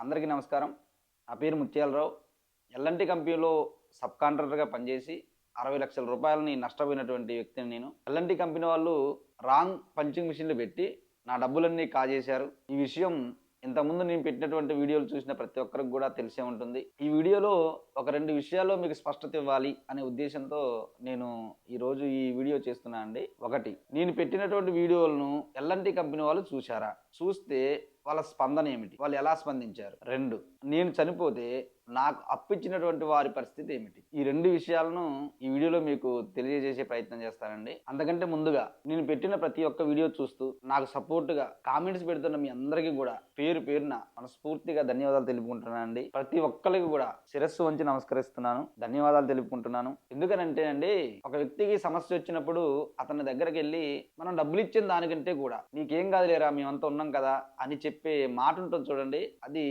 అందరికీ నమస్కారం. నా పేరు ముత్యాలరావు. ఎల్ఎన్టీ కంపెనీలో సబ్ కాంట్రాక్టర్గా పనిచేసి అరవై లక్షల రూపాయలని నష్టపోయినటువంటి వ్యక్తిని నేను. ఎల్ఎన్టీ కంపెనీ వాళ్ళు రాంగ్ పంచింగ్ మిషన్లు పెట్టి నా డబ్బులన్నీ కాజేశారు. ఈ విషయం ఇంతకుముందు నేను పెట్టినటువంటి వీడియోలు చూసిన ప్రతి ఒక్కరికి కూడా తెలిసే ఉంటుంది. ఈ వీడియోలో ఒక రెండు విషయాల్లో మీకు స్పష్టత ఇవ్వాలి అనే ఉద్దేశంతో నేను ఈరోజు ఈ వీడియో చేస్తున్నా అండి. ఒకటి నేను పెట్టినటువంటి వీడియోలను ఎల్ఎన్టీ కంపెనీ వాళ్ళు చూశారా? చూస్తే వాళ్ళ స్పందన ఏమిటి? వాళ్ళు ఎలా స్పందించారు? రెండు నేను చనిపోతే నాకు అప్పిచ్చినటువంటి వారి పరిస్థితి ఏమిటి? ఈ రెండు విషయాలను ఈ వీడియోలో మీకు తెలియజేసే ప్రయత్నం చేస్తానండి. అంతకంటే ముందుగా నేను పెట్టిన ప్రతి ఒక్క వీడియో చూస్తూ నాకు సపోర్ట్గా కామెంట్స్ పెడుతున్న మీ అందరికీ కూడా పేరు పేరున మనస్ఫూర్తిగా ధన్యవాదాలు తెలుపుకుంటున్నానండి. ప్రతి ఒక్కరికి కూడా శిరస్సు వంచి నమస్కరిస్తున్నాను. ధన్యవాదాలు తెలుపుకుంటున్నాను. ఎందుకనంటే అండి ఒక వ్యక్తికి సమస్య వచ్చినప్పుడు అతని దగ్గరికి వెళ్ళి మనం డబ్బులు ఇచ్చిన దానికంటే కూడా నీకేం కాదు లేరా మేమంతా ఉన్నాం కదా అని చెప్పే మాట ఉంటుంది చూడండి అది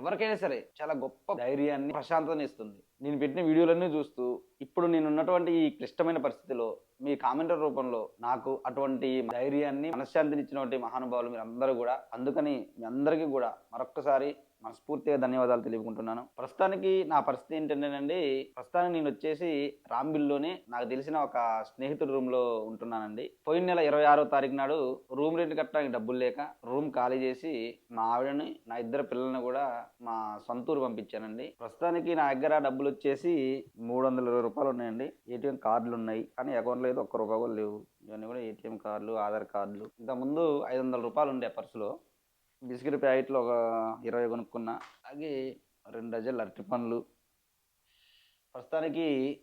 ఎవరికైనా సరే చాలా గొప్ప ధైర్యాన్ని ప్రశాంతతని ఇస్తుంది. నేను పెట్టిన వీడియోలన్నీ చూస్తూ ఇప్పుడు నేను ఉన్నటువంటి ఈ క్లిష్టమైన పరిస్థితిలో మీ కామెంటర్ రూపంలో నాకు అటువంటి ధైర్యాన్ని మనశ్శాంతినిచ్చినటువంటి మహానుభావులు మీరు అందరూ కూడా అందుకని మీ అందరికీ కూడా మరొక్కసారి మనస్ఫూర్తిగా ధన్యవాదాలు తెలుపుకుంటున్నాను. ప్రస్తుతానికి నా పరిస్థితి ఏంటంటేనండి ప్రస్తుతానికి నేను వచ్చేసి రాంబిల్లోనే నాకు తెలిసిన ఒక స్నేహితుడి రూమ్లో ఉంటున్నానండి. పోయిన నెల ఇరవై ఆరో తారీఖు నాడు రూమ్ రెంట్ కట్టడానికి డబ్బులు లేక రూమ్ ఖాళీ చేసి మా ఆవిడని నా ఇద్దరు పిల్లల్ని కూడా మా సొంతూరు పంపించానండి. ప్రస్తుతానికి నా దగ్గర డబ్బులు వచ్చేసి మూడు వందల ఇరవై రూపాయలు ఉన్నాయండి. ఏటీఎం కార్డులు ఉన్నాయి. కానీ అకౌంట్లో అయితే ఒక్క రూపాయి కూడా లేవు. ఇవన్నీ కూడా ఏటీఎం కార్డులు ఆధార్ కార్డులు. ఇంతకుముందు ఐదు వందల రూపాయలు ఉండే పర్సులో బిస్కెట్ ప్యాకెట్లు ఒక ఇరవై కొనుక్కున్నా. అలాగే రెండు డజన్లు అరటి పండ్లు. ప్రస్తుతానికి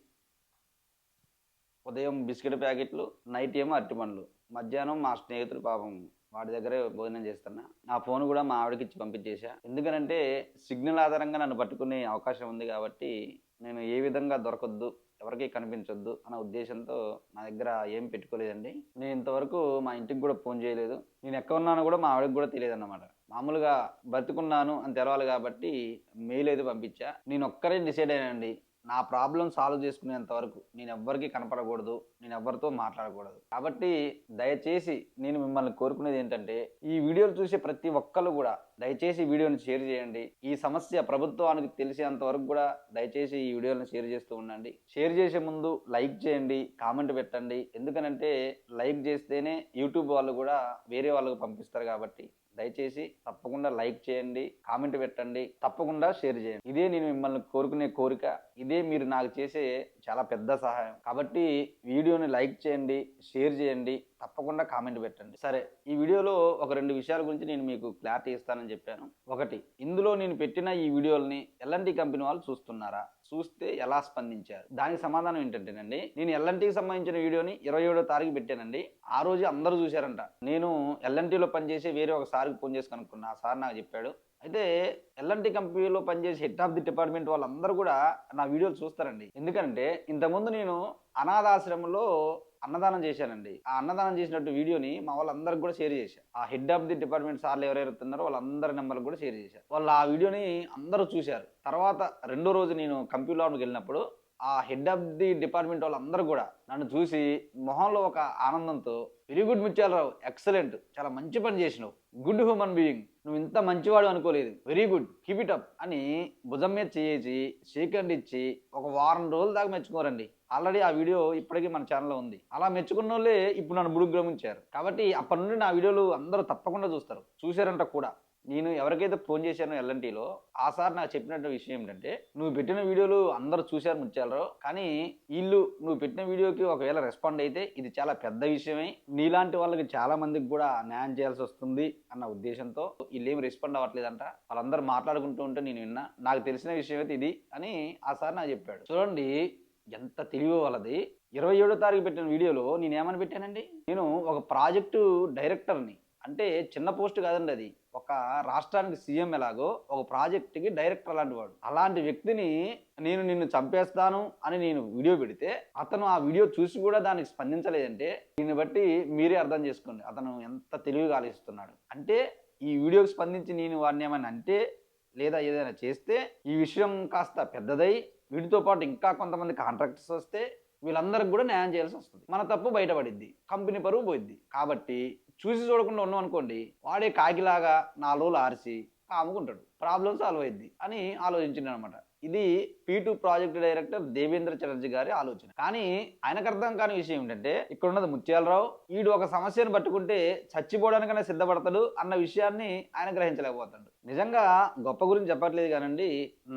ఉదయం బిస్కెట్ ప్యాకెట్లు నైట్ ఏమో అరటి పండ్లు. మధ్యాహ్నం మా స్నేహితుడు పాపం వాడి దగ్గరే భోజనం చేస్తున్నా. నా ఫోన్ కూడా మా ఆవిడకి ఇచ్చి పంపించేశా. ఎందుకనంటే సిగ్నల్ ఆధారంగా నన్ను పట్టుకునే అవకాశం ఉంది కాబట్టి నేను ఏ విధంగా దొరకద్దు ఎవరికి కనిపించొద్దు అన్న ఉద్దేశంతో నా దగ్గర ఏం పెట్టుకోలేదండి. నేను ఇంతవరకు మా ఇంటికి కూడా ఫోన్ చేయలేదు. నేను ఎక్కడ ఉన్నానో కూడా మా ఆవిడకి కూడా తెలియదు అన్నమాట మామూలుగా బతుకున్నాను అని తెరవాలి కాబట్టి మెయిల్ అయితే పంపించా. నేను ఒక్కరే డిసైడ్ అయ్యానండి. నా ప్రాబ్లం సాల్వ్ చేసుకునేంత వరకు నేను ఎవ్వరికి కనపడకూడదు నేను ఎవరితో మాట్లాడకూడదు. కాబట్టి దయచేసి నేను మిమ్మల్ని కోరుకునేది ఏంటంటే ఈ వీడియోలు చూసే ప్రతి ఒక్కరు కూడా దయచేసి వీడియోని షేర్ చేయండి. ఈ సమస్య ప్రభుత్వానికి తెలిసేంత వరకు కూడా దయచేసి ఈ వీడియోని షేర్ చేస్తూ ఉండండి. షేర్ చేసే ముందు లైక్ చేయండి కామెంట్ పెట్టండి. ఎందుకనంటే లైక్ చేస్తేనే యూట్యూబ్ వాళ్ళు కూడా వేరే వాళ్ళకు పంపిస్తారు కాబట్టి దయచేసి తప్పకుండా లైక్ చేయండి కామెంట్ పెట్టండి తప్పకుండా షేర్ చేయండి. ఇదే నేను మిమ్మల్ని కోరుకునే కోరిక ఇదే మీరు నాకు చేసే చాలా పెద్ద సహాయం. కాబట్టి వీడియోని లైక్ చేయండి షేర్ చేయండి తప్పకుండా కామెంట్ పెట్టండి. సరే ఈ వీడియోలో ఒక రెండు విషయాల గురించి నేను మీకు క్లారిటీ ఇస్తానని చెప్పాను. ఒకటి ఇందులో నేను పెట్టిన ఈ వీడియోల్ని ఎల్ఎన్టీ కంపెనీ వాళ్ళు చూస్తున్నారా? చూస్తే ఎలా స్పందించారు? దానికి సమాధానం ఏంటంటేనండి నేను ఎల్ఎన్టీకి సంబంధించిన వీడియోని ఇరవై ఏడో తారీఖు పెట్టానండి. ఆ రోజు అందరూ చూశారంట. నేను ఎల్ఎన్టీలో పనిచేసి వేరే ఒక సార్కి ఫోన్ చేసి కనుక్కున్నా. ఆ సార్ నాకు చెప్పాడు. అయితే ఎల్ఎన్టీ కంపెనీలో పనిచేసే హెడ్ ఆఫ్ ది డిపార్ట్మెంట్ వాళ్ళందరూ కూడా నా వీడియోలు చూస్తారండి. ఎందుకంటే ఇంతకుముందు నేను అనాథాశ్రమంలో అన్నదానం చేశానండి. ఆ అన్నదానం చేసినట్టు వీడియోని మా వాళ్ళందరికి కూడా షేర్ చేశాను ఆ హెడ్ ఆఫ్ ది డిపార్ట్మెంట్ సార్లు ఎవరెవరు ఉన్నారో వాళ్ళందరి నెంబర్లు కూడా షేర్ చేశారు వాళ్ళు ఆ వీడియోని అందరూ చూశారు. తర్వాత రెండో రోజు నేను కంప్యూటర్కి వెళ్ళినప్పుడు ఆ హెడ్ ఆఫ్ ది డిపార్ట్మెంట్ వాళ్ళందరూ కూడా నన్ను చూసి మొహంలో ఒక ఆనందంతో వెరీ గుడ్ ముత్యాలరావు ఎక్సలెంట్ చాలా మంచి పని చేసినావు. Good human being. నువ్వు ఇంత మంచివాడు అనుకోలేదు. Very good keep it up అని భుజం మీద చేసి షేక్ హ్యాండ్ ఇచ్చి ఒక వారం రోజుల దాకా మెచ్చుకోరండి ఆల్రెడీ ఆ వీడియో ఇప్పటికీ మన ఛానల్లో ఉంది. అలా మెచ్చుకున్న వాళ్ళే ఇప్పుడు నన్ను ముడుగ్రమించారు కాబట్టి అప్పటి నుండి నా వీడియోలు అందరూ తప్పకుండా చూస్తారు. చూశారంట కూడా. నేను ఎవరికైతే ఫోన్ చేశానో ఎల్ఎన్టీలో ఆ సార్ నాకు చెప్పినట్టు విషయం ఏంటంటే నువ్వు పెట్టిన వీడియోలు అందరూ చూశారు ముచ్చారు కానీ వీళ్ళు నువ్వు పెట్టిన వీడియోకి ఒకవేళ రెస్పాండ్ అయితే ఇది చాలా పెద్ద విషయమే. నీలాంటి వాళ్ళకి చాలా మందికి కూడా న్యాయం చేయాల్సి వస్తుంది అన్న ఉద్దేశంతో వీళ్ళు రెస్పాండ్ అవ్వట్లేదంట. వాళ్ళందరూ మాట్లాడుకుంటూ ఉంటే నేను విన్నా. నాకు తెలిసిన విషయం అయితే ఇది అని ఆ సార్ నాకు చెప్పాడు. చూడండి ఎంత తెలివి వాళ్ళది. ఇరవై ఏడో తారీఖు పెట్టిన వీడియోలో నేను ఏమని పెట్టానండి? నేను ఒక ప్రాజెక్టు డైరెక్టర్ని అంటే చిన్న పోస్ట్ కాదండి అది. ఒక రాష్ట్రానికి సీఎం ఎలాగో ఒక ప్రాజెక్ట్కి డైరెక్టర్ అలాంటి వాడు. అలాంటి వ్యక్తిని నేను నిన్ను చంపేస్తాను అని నేను వీడియో పెడితే అతను ఆ వీడియో చూసి కూడా దానికి స్పందించలేదంటే దీన్ని బట్టి మీరే అర్థం చేసుకోండి. అతను ఎంత తెలివిగా ఆలోచిస్తున్నాడు. అంటే ఈ వీడియోకి స్పందించి నేను వాడిని ఏమైనా అంటే లేదా ఏదైనా చేస్తే ఈ విషయం కాస్త పెద్దదై వీటితో పాటు ఇంకా కొంతమంది కాంట్రాక్టర్స్ వస్తే వీళ్ళందరికి కూడా న్యాయం చేయాల్సి వస్తుంది. మన తప్పు బయటపడిద్ది. కంపెనీ పరువు పోయిద్ది. కాబట్టి చూసి చూడకుండా ఉన్నాం అనుకోండి వాడే కాకిలాగా నాలుగు రోజులు ఆరిసి కాముకుంటాడు. ప్రాబ్లం సాల్వ్ అయింది అని ఆలోచించింది అనమాట ఇది P two project director Devendra Chatterjee గారి ఆలోచన. కానీ ఆయనకు అర్థం కాని విషయం ఏంటంటే ఇక్కడ ఉన్నది ముత్యాలరావు వీడు ఒక సమస్యను పట్టుకుంటే చచ్చిపోవడానికైనా సిద్ధపడతాడు అన్న విషయాన్ని ఆయన గ్రహించలేకపోతాడు. నిజంగా గొప్ప గురించి చెప్పట్లేదు కానండి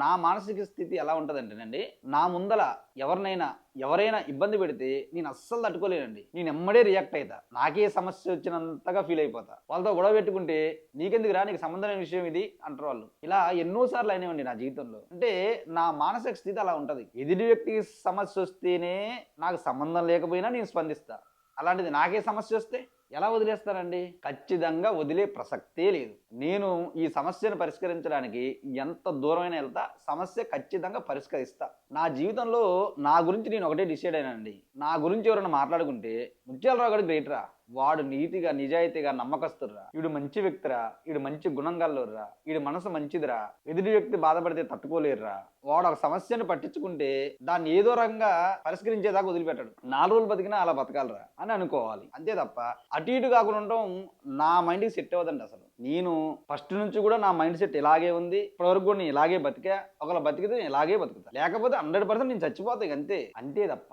నా మానసిక స్థితి ఎలా ఉంటుందంటేనండి నా ముందల ఎవరినైనా ఎవరైనా ఇబ్బంది పెడితే నేను అస్సలు తట్టుకోలేనండి. నేను ఎమ్మడే రియాక్ట్ అవుతా నాకే సమస్య వచ్చినంతగా ఫీల్ అయిపోతా. వాళ్ళతో గొడవ పెట్టుకుంటే నీకెందుకు రా నీకు సంబంధమైన విషయం ఇది అంటారు వాళ్ళు. ఇలా ఎన్నోసార్లు అయినాయండి నా జీవితంలో. అంటే నా మానసిక స్థితి అలా ఉంటుంది. ఎదుటి వ్యక్తికి సమస్య వస్తేనే నాకు సంబంధం లేకపోయినా నేను స్పందిస్తా. అలాంటిది నాకే సమస్య వస్తే ఎలా వదిలేస్తానండి ఖచ్చితంగా వదిలే ప్రసక్తే లేదు. నేను ఈ సమస్యను పరిష్కరించడానికి ఎంత దూరమైనా వెళ్తా సమస్య ఖచ్చితంగా పరిష్కరిస్తా. నా జీవితంలో నా గురించి నేను ఒకటే డిసైడ్ అయినానండి. నా గురించి ఎవరైనా మాట్లాడుకుంటే ముత్యాలరావు గారు గ్రేట్ రా వాడు నీతిగా నిజాయితీగా నమ్మకస్తురా వీడు మంచి వ్యక్తిరా. వీడు మంచి గుణం గల్లోర్రా వీడి మనసు మంచిదిరా. ఎదుటి వ్యక్తి బాధపడితే తట్టుకోలేరురా. వాడు ఒక సమస్యను పట్టించుకుంటే దాన్ని ఏదో రకంగా పరిష్కరించేదాకా వదిలిపెట్టాడు. నాలుగు రోజులు బతికినా అలా బతకాలరా అని అనుకోవాలి. అంతే తప్ప అటు ఇటు కాకుండా ఉండడం నా మైండ్కి సెట్ అవ్వదండి అసలు. నేను ఫస్ట్ నుంచి కూడా నా మైండ్ సెట్ ఇలాగే ఉంది. ఇప్పటివరకు కూడా నేను ఇలాగే బతికా ఒకవేళ బతికితే నేను ఇలాగే బతుకుతా. లేకపోతే హండ్రెడ్ పర్సెంట్ నేను చచ్చిపోతాయి అంతే. అంతే తప్ప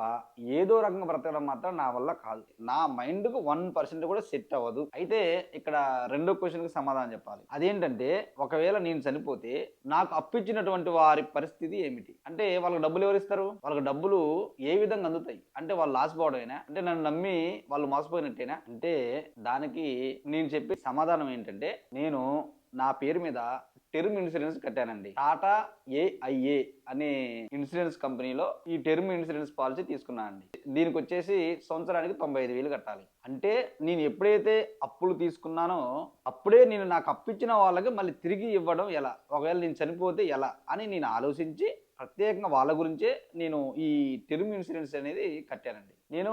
ఏదో రకంగా బ్రతకడం మాత్రం నా వల్ల కాదు. నా మైండ్కు వన్ పర్సెంట్ కూడా సెట్ అవ్వదు. అయితే ఇక్కడ రెండో క్వశ్చన్కి సమాధానం చెప్పాలి. అదేంటంటే ఒకవేళ నేను చనిపోతే నాకు అప్పిచ్చినటువంటి వారి పరిస్థితి ఏమిటి? అంటే వాళ్ళకి డబ్బులు ఎవరు ఇస్తారు? వాళ్ళకి డబ్బులు ఏ విధంగా అందుతాయి? అంటే వాళ్ళు లాసిపోవడమేనా అంటే నన్ను నమ్మి వాళ్ళు మోసపోయినట్టేనా? అంటే దానికి నేను చెప్పే సమాధానం ఏంటంటే నేను నా పేరు మీద టెర్మ్ ఇన్సూరెన్స్ కట్టానండి. టాటా ఏఐఏ అనే ఇన్సూరెన్స్ కంపెనీలో ఈ టెర్మ్ ఇన్సూరెన్స్ పాలసీ తీసుకున్నానండి. దీనికి వచ్చేసి సంవత్సరానికి తొంభై ఐదు వేలు కట్టాలి. అంటే నేను ఎప్పుడైతే అప్పులు తీసుకున్నానో అప్పుడే నేను నాకు అప్పిచ్చిన వాళ్ళకి మళ్ళీ తిరిగి ఇవ్వడం ఎలా? ఒకవేళ నేను చనిపోతే ఎలా? అని నేను ఆలోచించి ప్రత్యేకంగా వాళ్ళ గురించే నేను ఈ టెర్మ్ ఇన్సూరెన్స్ అనేది కట్టానండి. నేను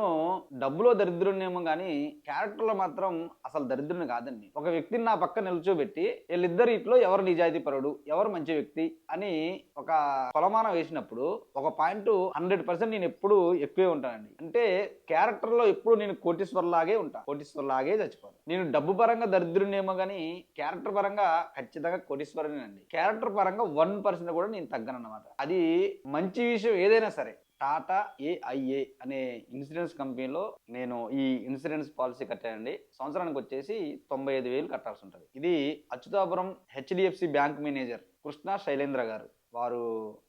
డబ్బులో దరిద్రునేమో కానీ క్యారెక్టర్లో మాత్రం అసలు దరిద్రుని కాదండి. ఒక వ్యక్తిని నా పక్క నిల్చోబెట్టి వీళ్ళిద్దరి ఇట్లో ఎవరు నిజాయితీ పరుడు ఎవరు మంచి వ్యక్తి అని ఒక కొలమానం వేసినప్పుడు ఒక పాయింట్ హండ్రెడ్ పర్సెంట్ నేను ఎప్పుడు ఎక్కువే ఉంటానండి. అంటే క్యారెక్టర్లో ఎప్పుడు నేను కోటీశ్వర్లాగే ఉంటా కోటీశ్వర్లాగే చచ్చిపోతాను నేను డబ్బు పరంగా దరిద్రునేమో కానీ క్యారెక్టర్ పరంగా ఖచ్చితంగా కోటీశ్వరునేనండి క్యారెక్టర్ పరంగా వన్ పర్సెంట్ కూడా నేను తగ్గనన్నమాట. అది మంచి విషయం ఏదైనా సరే. టాటా ఏఐఏ అనే ఇన్సూరెన్స్ కంపెనీలో నేను ఈ ఇన్సూరెన్స్ పాలసీ కట్టానండి. సంవత్సరానికి వచ్చేసి తొంభై ఐదు వేలు కట్టాల్సి ఉంటుంది. ఇది Achyutapuram HDFC bank manager Krishna Shailendra గారు. వారు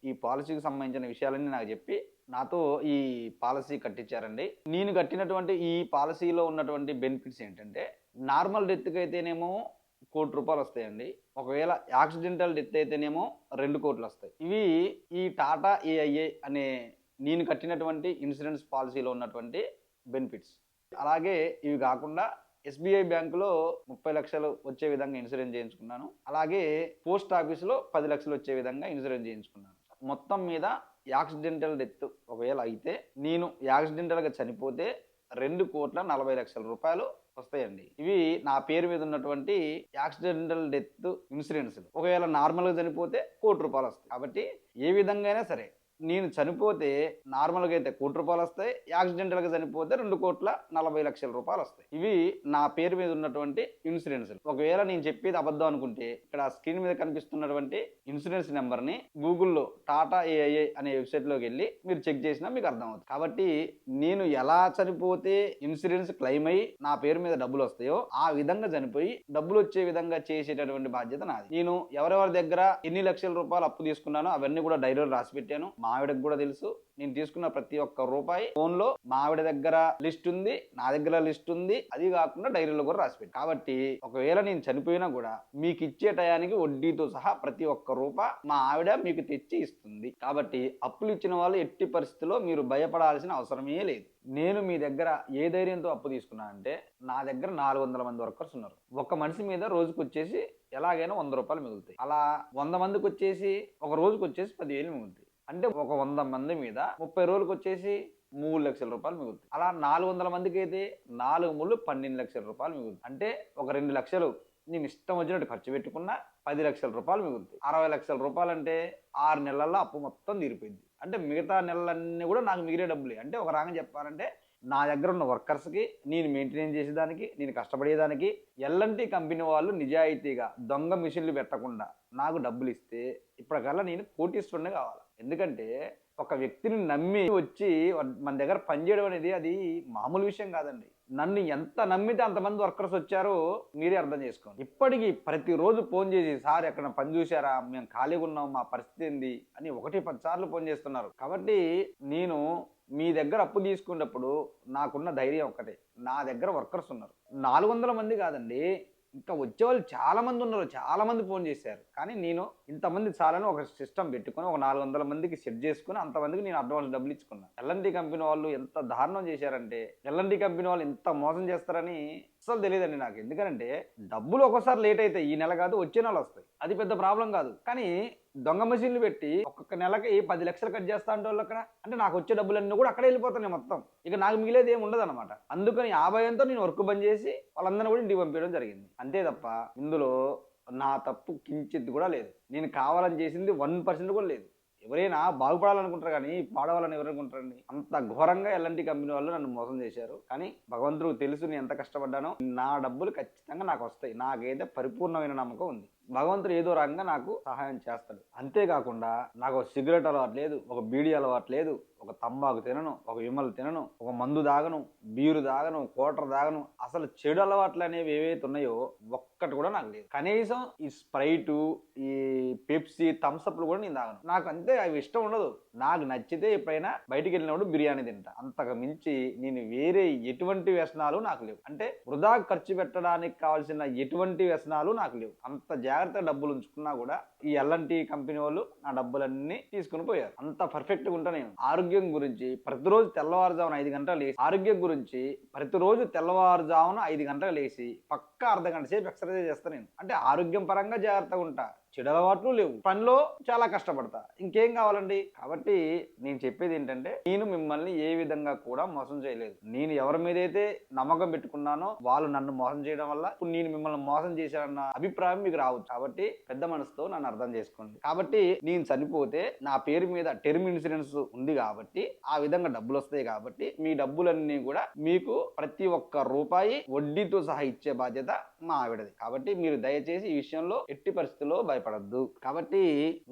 ఈ పాలసీకి సంబంధించిన విషయాలన్నీ నాకు చెప్పి నాతో ఈ పాలసీ కట్టించారండి. నేను కట్టినటువంటి ఈ పాలసీలో ఉన్నటువంటి బెనిఫిట్స్ ఏంటంటే నార్మల్ డెత్కి అయితేనేమో కోటి రూపాయలు వస్తాయండి. ఒకవేళ యాక్సిడెంటల్ డెత్ అయితేనేమో రెండు కోట్లు వస్తాయి. ఇవి ఈ టాటా ఏఐఏ అనే నేను కట్టినటువంటి ఇన్సూరెన్స్ పాలసీలో ఉన్నటువంటి బెనిఫిట్స్. అలాగే ఇవి కాకుండా ఎస్బీఐ బ్యాంకులో ముప్పై లక్షలు వచ్చే విధంగా ఇన్సూరెన్స్ చేయించుకున్నాను. అలాగే పోస్ట్ ఆఫీస్లో పది లక్షలు వచ్చే విధంగా ఇన్సూరెన్స్ చేయించుకున్నాను. మొత్తం మీద యాక్సిడెంటల్ డెత్ ఒకవేళ అయితే నేను యాక్సిడెంటల్గా చనిపోతే రెండు కోట్ల నలభై లక్షల రూపాయలు వస్తాయండి. ఇవి నా పేరు మీద ఉన్నటువంటి యాక్సిడెంటల్ డెత్ ఇన్సూరెన్స్ ఒకవేళ నార్మల్గా చనిపోతే కోటి రూపాయలు వస్తాయి. కాబట్టి ఏ విధంగా అయినా సరే నేను చనిపోతే నార్మల్గా అయితే కోటి రూపాయలు వస్తాయి యాక్సిడెంటల్గా చనిపోతే రెండు కోట్ల నలభై లక్షల రూపాయలు వస్తాయి. ఇవి నా పేరు మీద ఉన్నటువంటి ఇన్సూరెన్స్ ఒకవేళ నేను చెప్పేది అబద్ధం అనుకుంటే ఇక్కడ స్క్రీన్ మీద కనిపిస్తున్నటువంటి ఇన్సూరెన్స్ నెంబర్ని గూగుల్లో టాటా ఏఐఏ అనే వెబ్సైట్లోకి వెళ్ళి మీరు చెక్ చేసినా మీకు అర్థమవుతుంది. కాబట్టి నేను ఎలా చనిపోతే ఇన్సూరెన్స్ క్లెయిమ్ అయ్యి నా పేరు మీద డబ్బులు వస్తాయో ఆ విధంగా చనిపోయి డబ్బులు వచ్చే విధంగా చేసేటటువంటి బాధ్యత నాది. నేను ఎవరెవరి దగ్గర ఎన్ని లక్షల రూపాయలు అప్పు తీసుకున్నానో అవన్నీ కూడా డైరీలో రాసి పెట్టాను. మా ఆవిడకి కూడా తెలుసు. నేను తీసుకున్న ప్రతి ఒక్క రూపాయి ఫోన్లో మా ఆవిడ దగ్గర లిస్ట్ ఉంది నా దగ్గర లిస్ట్ ఉంది. అది కాకుండా డైరీలో కూడా రాసిపెట్టి కాబట్టి ఒకవేళ నేను చనిపోయినా కూడా మీకు ఇచ్చే టయానికి వడ్డీతో సహా ప్రతి ఒక్క రూపాయి మా ఆవిడ మీకు తెచ్చి ఇస్తుంది. కాబట్టి అప్పులు ఇచ్చిన వాళ్ళు ఎట్టి పరిస్థితుల్లో మీరు భయపడాల్సిన అవసరమే లేదు. నేను మీ దగ్గర ఏ ధైర్యంతో అప్పు తీసుకున్నా అంటే నా దగ్గర నాలుగు వందల మంది వర్కర్స్ ఉన్నారు. ఒక మనిషి మీద రోజుకు వచ్చేసి ఎలాగైనా వంద రూపాయలు మిగులుతాయి. అలా వంద మందికి వచ్చేసి ఒక రోజుకు వచ్చేసి పదివేలు మిగులుతాయి. అంటే ఒక వంద మంది మీద ముప్పై రోజులకు వచ్చేసి మూడు లక్షల రూపాయలు మిగులుతుంది అలా నాలుగు వందల మందికి అయితే నాలుగు ముళ్ళు పన్నెండు లక్షల రూపాయలు మిగులుతుంది అంటే ఒక రెండు లక్షలు నేను ఇష్టం వచ్చినట్టు ఖర్చు పెట్టుకున్నా పది లక్షల రూపాయలు మిగులుతాయి. అరవై లక్షల రూపాయలు అంటే ఆరు నెలల్లో అప్పు మొత్తం తీరిపోయింది. అంటే మిగతా నెలలన్నీ కూడా నాకు మిగిలే డబ్బులే. అంటే ఒక రకంగా చెప్పాలంటే నా దగ్గర ఉన్న వర్కర్స్కి నేను మెయింటైన్ చేసేదానికి నేను కష్టపడేదానికి ఎల్ఎన్టీ కంపెనీ వాళ్ళు నిజాయితీగా దొంగ మిషన్లు పెట్టకుండా నాకు డబ్బులు ఇస్తే ఇప్పటికల్లా నేను కోటీశ్వరుని కావాలి? ఎందుకంటే ఒక వ్యక్తిని నమ్మి వచ్చి మన దగ్గర పనిచేయడం అనేది అది మామూలు విషయం కాదండి. నన్ను ఎంత నమ్మితే అంతమంది వర్కర్స్ వచ్చారో మీరే అర్థం చేసుకోండి. ఇప్పటికీ ప్రతిరోజు ఫోన్ చేసి సార్ ఎక్కడ పని చూసారా మేము ఖాళీగా ఉన్నాం మా పరిస్థితి ఏంది? అని ఒకటి పది సార్లు ఫోన్ చేస్తున్నారు. కాబట్టి నేను మీ దగ్గర అప్పు తీసుకున్నప్పుడు నాకున్న ధైర్యం ఒక్కటే. నా దగ్గర వర్కర్స్ ఉన్నారు. నాలుగు వందల మంది కాదండి ఇంకా వచ్చేవాళ్ళు చాలామంది ఉన్నారు చాలామంది ఫోన్ చేశారు. కానీ నేను ఇంతమంది చాలని ఒక సిస్టమ్ పెట్టుకుని ఒక నాలుగు వందల మందికి సెట్ చేసుకుని అంతమందికి నేను అడ్వాన్స్ డబ్బులు ఇచ్చుకున్నాను ఎల్ఎన్టీ కంపెనీ వాళ్ళు ఎంత దారుణం చేశారంటే ఎల్ఎన్టీ కంపెనీ వాళ్ళు ఎంత మోసం చేస్తారని అసలు తెలియదండి నాకు. ఎందుకంటే డబ్బులు ఒకసారి లేట్ అయితే ఈ నెల కాదు వచ్చే నెల వస్తాయి. అది పెద్ద ప్రాబ్లం కాదు. కానీ దొంగ మెషిన్లు పెట్టి ఒక్కొక్క నెలకి పది లక్షలు కట్ చేస్తా అంటే వాళ్ళు అక్కడ అంటే నాకు వచ్చే డబ్బులన్నీ కూడా అక్కడే వెళ్ళిపోతున్నాయి మొత్తం. ఇక నాకు మిగిలేదు ఏమి ఉండదు అనమాట అందుకని ఆ భయంతో నేను వర్క్ బంద్ చేసి వాళ్ళందరినీ కూడా ఇంటికి పంపించడం జరిగింది. అంతే తప్ప ఇందులో నా తప్పు కించిత్ కూడా లేదు. నేను కావాలని చేసింది వన్ పర్సెంట్ కూడా లేదు. ఎవరైనా బాగుపడాలనుకుంటారు కానీ పాడవాలని ఎవరు అనుకుంటారండి అంత ఘోరంగా ఎల్ఎన్టీ కంపెనీ వాళ్ళు నన్ను మోసం చేశారు. కానీ భగవంతుడు తెలుసు నేను ఎంత కష్టపడ్డానో. నా డబ్బులు ఖచ్చితంగా నాకు వస్తాయి. నాకైతే పరిపూర్ణమైన నమ్మకం ఉంది. భగవంతుడు ఏదో రకంగా నాకు సహాయం చేస్తాడు. అంతేకాకుండా నాకు సిగరెట్ అలవాటు లేదు ఒక బీడీ అలవాటు లేదు ఒక తంబాకు తినను ఒక విమలు తినను ఒక మందు దాగను బీరు దాగను కోటర్ దాగను అసలు చెడు అలవాట్లు అనేవి ఏవైతే ఉన్నాయో ఒక్కటి కూడా నాకు లేదు. కనీసం ఈ స్ప్రైటు ఈ పెప్సీ థమ్స్అప్లు కూడా నేను తాగను. నాకు అంతే అవి ఇష్టం ఉండదు. నాకు నచ్చితే ఎప్పుడైనా బయటికి వెళ్ళినప్పుడు బిర్యానీ తింటా. అంతకు మించి నేను వేరే ఎటువంటి వ్యసనాలు నాకు లేవు. అంటే వృధా ఖర్చు పెట్టడానికి కావాల్సిన ఎటువంటి వ్యసనాలు నాకు లేవు. అంత జాగ్రత్తగా డబ్బులు ఉంచుకున్నా కూడా ఈ ఎల్ఎన్టీ కంపెనీ వాళ్ళు నా డబ్బులన్నీ తీసుకుని పోయారు. అంత పర్ఫెక్ట్గా ఉంటా నేను. ఆరోగ్య ఆరోగ్యం గురించి ప్రతిరోజు తెల్లవారుజామున ఐదు గంటలు లేచి ఆరోగ్యం గురించి ప్రతిరోజు తెల్లవారుజామున ఐదు గంటలు లేచి పక్కా అర్ధ గంట సేపు ఎక్సర్సైజ్ చేస్తాను నేను. అంటే ఆరోగ్యం పరంగా జాగ్రత్తగా ఉంటా. చెడు అలవాట్లు లేవు. పనిలో చాలా కష్టపడతా. ఇంకేం కావాలండి? కాబట్టి నేను చెప్పేది ఏంటంటే నేను మిమ్మల్ని ఏ విధంగా కూడా మోసం చేయలేదు. నేను ఎవరి మీద అయితే నమ్మకం పెట్టుకున్నానో వాళ్ళు నన్ను మోసం చేయడం వల్ల ఇప్పుడు నేను మిమ్మల్ని మోసం చేశానన్న అభిప్రాయం మీకు రావచ్చు. కాబట్టి పెద్ద మనసుతో నన్ను అర్థం చేసుకోండి. కాబట్టి నేను చనిపోతే నా పేరు మీద టెర్మ్ ఇన్సూరెన్స్ ఉంది కాబట్టి ఆ విధంగా డబ్బులు వస్తాయి కాబట్టి మీ డబ్బులన్నీ కూడా మీకు ప్రతి ఒక్క రూపాయి వడ్డీతో సహా ఇచ్చే బాధ్యత మా ఆవిడది. కాబట్టి మీరు దయచేసి ఈ విషయంలో ఎట్టి పరిస్థితుల్లో భయపడద్దు. కాబట్టి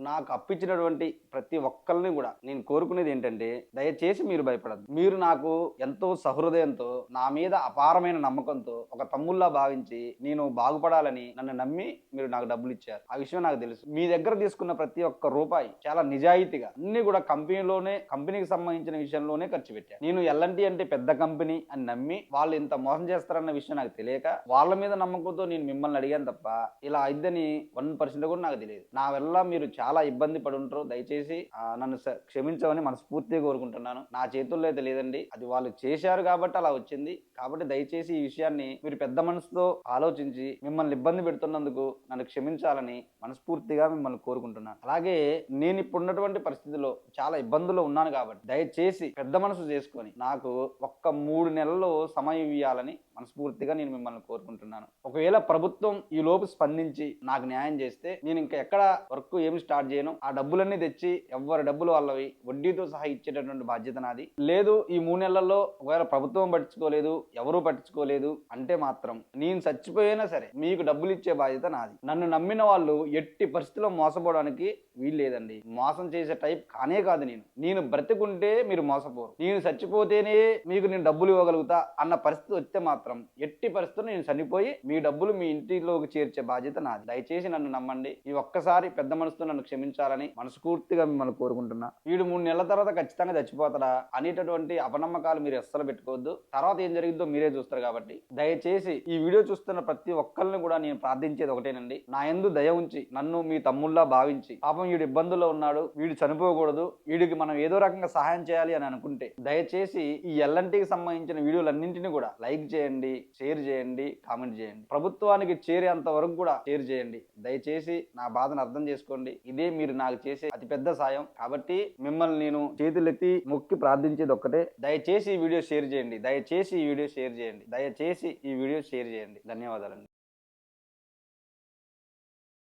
నాకు అప్పించినటువంటి ప్రతి ఒక్కరిని కూడా నేను కోరుకునేది ఏంటంటే దయచేసి మీరు భయపడద్దు. మీరు నాకు ఎంతో సహృదయంతో నా మీద అపారమైన నమ్మకంతో ఒక తమ్ముల్లా భావించి నేను బాగుపడాలని నన్ను నమ్మి మీరు నాకు డబ్బులు ఇచ్చారు. ఆ విషయం నాకు తెలుసు. మీ దగ్గర తీసుకున్న ప్రతి ఒక్క రూపాయి చాలా నిజాయితీగా అన్ని కూడా కంపెనీలోనే కంపెనీకి సంబంధించిన విషయంలోనే ఖర్చు పెట్టాను నేను ఎల్ఎన్టీ అంటే పెద్ద కంపెనీ అని నమ్మి వాళ్ళు ఇంత మోసం చేస్తారన్న విషయం నాకు తెలియక వాళ్ళ మీద నమ్మకంతో నేను మిమ్మల్ని అడిగాను తప్ప ఇలా అయిద్దని వన్ పర్సెంట్ కూడా నాకు తెలియదు. నా వల్ల మీరు చాలా ఇబ్బంది పడి ఉంటారు. దయచేసి నన్ను క్షమించమని మనస్ఫూర్తిగా కోరుకుంటున్నాను. నా చేతుల్లో అయితే లేదండి. అది వాళ్ళు చేశారు కాబట్టి అలా వచ్చింది. కాబట్టి దయచేసి ఈ విషయాన్ని మీరు పెద్ద మనసుతో ఆలోచించి మిమ్మల్ని ఇబ్బంది పెడుతున్నందుకు నన్ను క్షమించాలని మనస్ఫూర్తిగా మిమ్మల్ని కోరుకుంటున్నాను. అలాగే నేను ఇప్పుడు ఉన్నటువంటి పరిస్థితిలో చాలా ఇబ్బందుల్లో ఉన్నాను కాబట్టి దయచేసి పెద్ద మనసు చేసుకొని నాకు ఒక్క మూడు నెలల్లో సమయం ఇవ్వాలని మనస్ఫూర్తిగా నేను మిమ్మల్ని కోరుకుంటున్నాను. ఒకవేళ ప్రభుత్వం ఈ లోపు స్పందించి నాకు న్యాయం చేస్తే నేను ఇంకా ఎక్కడ వర్క్ ఏమి స్టార్ట్ చేయను. ఆ డబ్బులన్నీ తెచ్చి ఎవరి డబ్బులు వాళ్ళవి వడ్డీతో సహా ఇచ్చేటటువంటి బాధ్యత నాది. లేదు ఈ మూడు నెలల్లో ఒకవేళ ప్రభుత్వం పట్టించుకోలేదు ఎవరూ పట్టించుకోలేదు అంటే మాత్రం నేను చచ్చిపోయినా సరే మీకు డబ్బులు ఇచ్చే బాధ్యత నాది. నన్ను నమ్మిన వాళ్ళు ఎట్టి పరిస్థితుల్లో మోసపోవడానికి వీలు లేదండి. మోసం చేసే టైప్ కానే కాదు నేను. నేను బ్రతికుంటే మీరు మోసపోరు. నేను చచ్చిపోతేనే మీకు నేను డబ్బులు ఇవ్వగలుగుతా అన్న పరిస్థితి వస్తే మాత్రం ఎట్టి పరిస్థితుల్లో నేను చనిపోయి మీ డబ్బులు మీ ఇంటిలోకి చేర్చే బాధ్యత నాది. దయచేసి నన్ను నమ్మండి. ఈ ఒక్కసారి పెద్ద మనసుతో నన్ను క్షమించాలని మనస్ఫూర్తిగా మిమ్మల్ని కోరుకుంటున్నా. వీడు మూడు నెలల తర్వాత ఖచ్చితంగా చచ్చిపోతాడా అనేటటువంటి అపనమ్మకాలు మీరు అస్సలు పెట్టుకోవద్దు. తర్వాత ఏం జరిగిందో మీరే చూస్తారు కాబట్టి. దయచేసి ఈ వీడియో చూస్తున్న ప్రతి ఒక్కరిని కూడా నేను ప్రార్థించేది ఒకటేనండి. నా ఎందు దయ ఉంచి నన్ను మీ తమ్ముళ్ళ భావించి. పాపం వీడు ఇబ్బందుల్లో ఉన్నాడు వీడు చనిపోకూడదు వీడికి మనం ఏదో రకంగా సహాయం చేయాలి అని అనుకుంటే దయచేసి ఈ ఎల్ఎన్టీకి సంబంధించిన వీడియోలన్నింటినీ కూడా లైక్ చేయండి షేర్ చేయండి కామెంట్ చేయండి. ప్రభుత్వానికి చేరేంత వరకు కూడా షేర్ చేయండి. దయచేసి నా బాధను అర్థం చేసుకోండి. ఇదే మీరు నాకు చేసే అతిపెద్ద సాయం. కాబట్టి మిమ్మల్ని నేను చేతులెత్తి మొక్కి ప్రార్థించేది ఒక్కటే. దయచేసి ఈ వీడియో షేర్ చేయండి. దయచేసి ఈ వీడియో షేర్ చేయండి. దయచేసి ఈ వీడియో షేర్ చేయండి. ధన్యవాదాలండి.